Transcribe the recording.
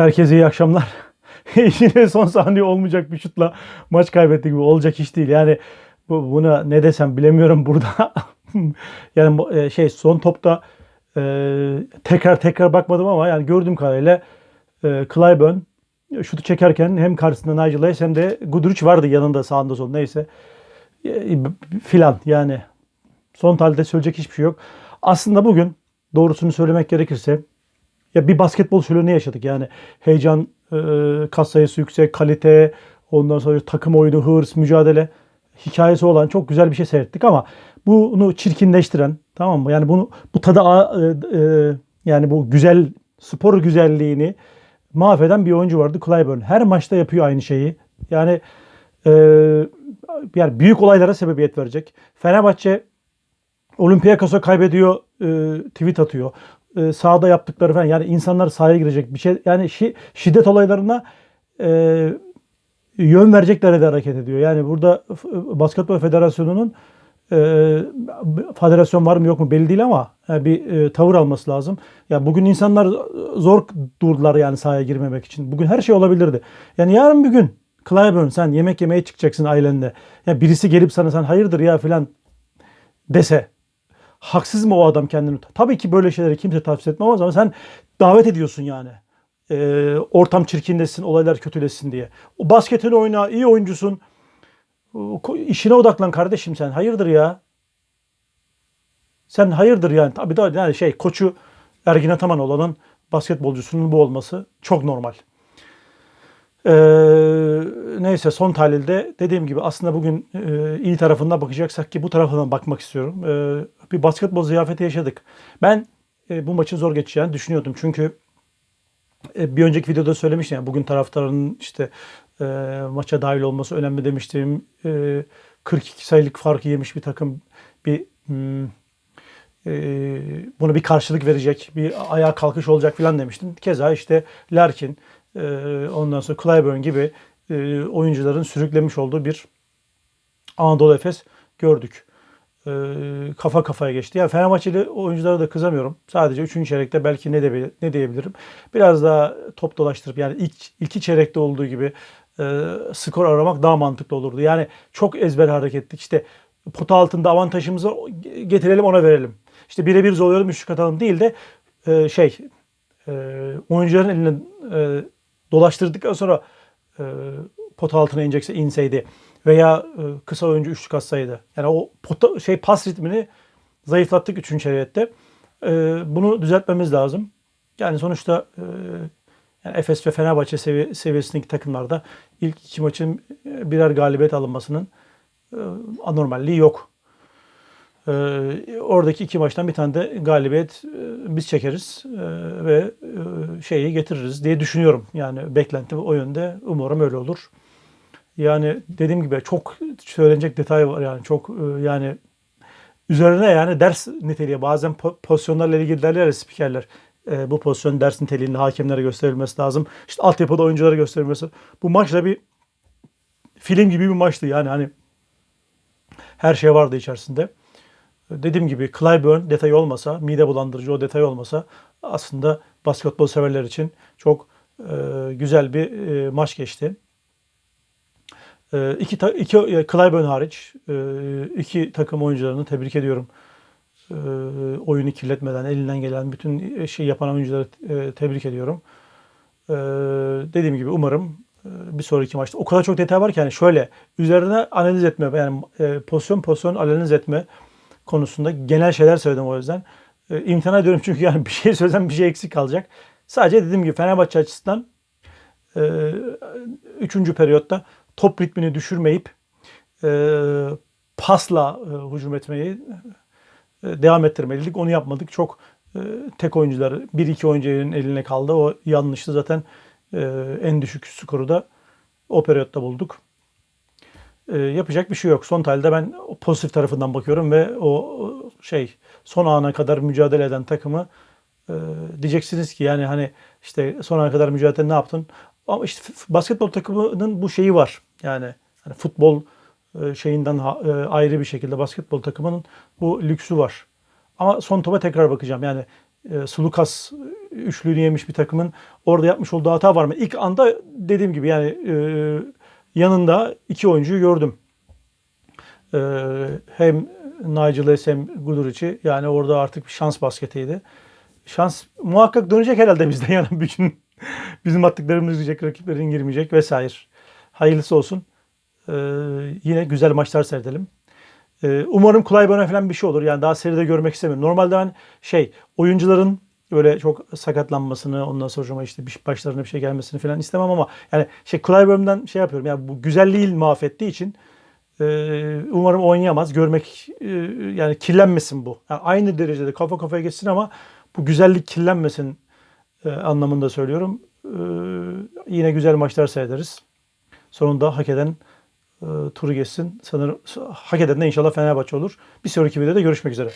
Herkese iyi akşamlar. Yine son saniye olmayacak bir şutla maç kaybettik gibi olacak iş değil. Yani bu, buna ne desem bilemiyorum burada. yani e, şey son topta e, tekrar tekrar bakmadım ama yani gördüğüm kadarıyla e, Clyburn şutu çekerken hem karşısında Nigel Hayes hem de Guduric vardı yanında sağında solunda neyse E, filan yani son talde söyleyecek hiçbir şey yok. Aslında bugün doğrusunu söylemek gerekirse ya bir basketbol şöleni yaşadık yani heyecan, e, kas sayısı yüksek, kalite, ondan sonra takım oyunu, hırs, mücadele hikayesi olan çok güzel bir şey seyrettik ama bunu çirkinleştiren tamam mı? Yani bunu bu tadı a- e, e, yani bu güzel spor güzelliğini mahveden bir oyuncu vardı Clyburn. Her maçta yapıyor aynı şeyi. Yani e, yani büyük olaylara sebebiyet verecek. Fenerbahçe Olympiakos'a kaybediyor, e, tweet atıyor. E, sahada yaptıkları falan yani insanlar sahaya girecek bir şey yani şi- şiddet olaylarına e, yön verecekler de hareket ediyor. Yani burada f- Basketbol Federasyonu'nun e, federasyon var mı yok mu belli değil ama e, bir e, tavır alması lazım. Ya bugün insanlar zor durdular yani sahaya girmemek için. Bugün her şey olabilirdi. Yani yarın bir gün Clyburn sen yemek yemeye çıkacaksın ailenle. Ya birisi gelip sana sen hayırdır ya filan dese haksız mı o adam kendini? Tabii ki böyle şeyleri kimse tavsiye etmez ama sen davet ediyorsun yani. Ee, ortam çirkinleşsin, olaylar kötüleşsin diye. O basketini oyna, iyi oyuncusun. İşine odaklan kardeşim sen. Hayırdır ya? Sen hayırdır yani. Tabii da yani şey koçu Ergin Ataman olanın basketbolcusunun bu olması çok normal. Ee, neyse son tahlilde dediğim gibi aslında bugün e, iyi tarafından bakacaksak ki bu tarafından bakmak istiyorum. Ee, bir basketbol ziyafeti yaşadık. Ben e, bu maçın zor geçeceğini düşünüyordum. Çünkü e, bir önceki videoda söylemiştim yani bugün taraftarın işte e, maça dahil olması önemli demiştim. E, 42 sayılık farkı yemiş bir takım bir hmm, e, buna bir karşılık verecek, bir ayağa kalkış olacak falan demiştim. Keza işte Larkin, ondan sonra Clyburn gibi e, oyuncuların sürüklemiş olduğu bir Anadolu Efes gördük. E, kafa kafaya geçti. Yani Fenerbahçeli oyunculara da kızamıyorum. Sadece 3. çeyrekte belki ne, de, ne diyebilirim? Biraz daha top dolaştırıp yani ilk iki çeyrekte olduğu gibi e, skor aramak daha mantıklı olurdu. Yani çok ezber hareketlik. İşte pota altında avantajımızı getirelim ona verelim. İşte birebir zorlayalım üçlük atalım değil de e, şey oyuncuların eline dolaştırdıktan sonra e, pota altına inecekse inseydi veya e, kısa oyuncu üçlük atsaydı. Yani o pota, şey pas ritmini zayıflattık 3. çeyrekte. E, bunu düzeltmemiz lazım. Yani sonuçta e, yani Efes ve Fenerbahçe sevi- seviyesindeki takımlarda ilk iki maçın e, birer galibiyet alınmasının e, anormalliği yok. E, oradaki iki maçtan bir tane de galibiyet e, biz çekeriz e, ve e, şeyi getiririz diye düşünüyorum. Yani beklenti o yönde. Umarım öyle olur. Yani dediğim gibi çok söylenecek detay var yani çok e, yani üzerine yani ders niteliği bazen po- pozisyonlarla ilgili derler ya spikerler. E, bu pozisyon ders niteliğinde hakemlere gösterilmesi lazım. İşte altyapıda oyunculara gösterilmesi. Bu maçta bir film gibi bir maçtı yani hani her şey vardı içerisinde. Dediğim gibi Clyburn detayı olmasa, mide bulandırıcı o detay olmasa aslında basketbol severler için çok e, güzel bir e, maç geçti. E, iki, iki e, Clyburn hariç e, iki takım oyuncularını tebrik ediyorum. E, oyunu kirletmeden elinden gelen bütün şey yapan oyuncuları e, tebrik ediyorum. E, dediğim gibi umarım e, bir sonraki maçta o kadar çok detay var ki yani şöyle üzerine analiz etme yani e, pozisyon pozisyon analiz etme konusunda genel şeyler söyledim o yüzden. E, imtina ediyorum çünkü yani bir şey söylesem bir şey eksik kalacak. Sadece dediğim gibi Fenerbahçe açısından e, üçüncü periyotta top ritmini düşürmeyip e, pasla e, hücum etmeyi e, devam ettirmeliydik. Onu yapmadık. Çok tek oyuncular, bir iki oyuncunun eline kaldı. O yanlıştı zaten en düşük skoru da o periyotta bulduk. Yapacak bir şey yok. Son tahlilde ben pozitif tarafından bakıyorum ve o şey son ana kadar mücadele eden takımı e, diyeceksiniz ki yani hani işte son ana kadar mücadele ne yaptın? Ama işte basketbol takımının bu şeyi var. Yani hani futbol e, şeyinden e, ayrı bir şekilde basketbol takımının bu lüksü var. Ama son topa tekrar bakacağım. Yani e, Sulukas üçlüğünü yemiş bir takımın orada yapmış olduğu hata var mı? İlk anda dediğim gibi yani e, yanında iki oyuncuyu gördüm. E, hem Nigel Hayes hem Guduric'i yani orada artık bir şans basketiydi. Şans muhakkak dönecek herhalde bizden yani bir gün bizim attıklarımız gidecek, rakiplerin girmeyecek vesaire. Hayırlısı olsun. E, yine güzel maçlar seyredelim. Ee, umarım Clyburn'a falan bir şey olur. Yani daha seride görmek istemiyorum. Normalde ben şey oyuncuların böyle çok sakatlanmasını ondan sonra işte bir başlarına bir şey gelmesini falan istemem ama yani şey Clyburn'dan şey yapıyorum. Yani bu güzelliği mahvettiği için umarım oynayamaz. Görmek e, yani kirlenmesin bu. Yani aynı derecede kafa kafaya geçsin ama bu güzellik kirlenmesin e, anlamında söylüyorum. E, yine güzel maçlar seyrederiz. Sonunda hak eden e, turu geçsin. Sanırım hak eden de inşallah Fenerbahçe olur. Bir sonraki videoda görüşmek üzere.